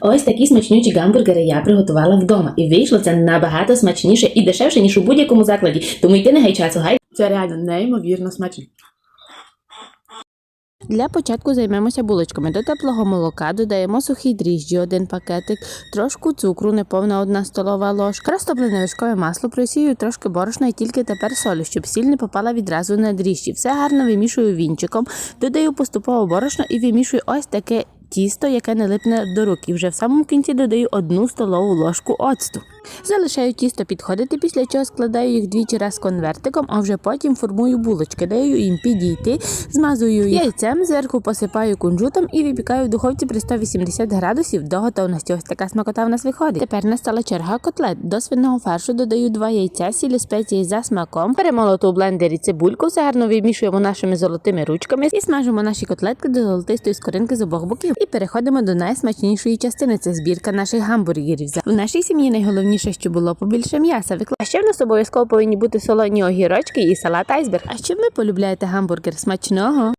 Ось такі смачнючі гамбургери я приготувала вдома, і вийшло це набагато смачніше і дешевше, ніж у будь-якому закладі. Тому йти не гай часу, гай. Це реально неймовірно смачно. Для початку займемося булочками. До теплого молока додаємо сухі дріжджі, один пакетик, трошку цукру, неповна одна столова ложка, розтоплене вершкове масло, просію трошки борошна і тільки тепер солі, щоб сіль не попала відразу на дріжджі. Все гарно вимішую вінчиком, додаю поступово борошно і вимішую ось таке тісто, яке не липне до рук. І вже в самому кінці додаю одну столову ложку оцту. Залишаю тісто підходити, після чого складаю їх двічі раз конвертиком, а вже потім формую булочки, даю їм підійти, змазую їх яйцем, зверху посипаю кунжутом і випікаю в духовці при 180 градусів до готовності. Ось така смакота в нас виходить. Тепер настала черга котлет. До свиного фаршу додаю два яйця, сілі спеції за смаком, перемолоту у блендері цибульку, все гарно вимішуємо нашими золотими ручками і смажимо наші котлетки до золотистої скоринки з обох боків. І переходимо до найсмачнішої частини. Це збірка наших гамбургерів. В нашій сім'ї найголовніше, що було побільше м'яса. А ще в нас обов'язково повинні бути солоні огірочки і салат айсберг. А ще ви полюбляєте гамбургер смачного?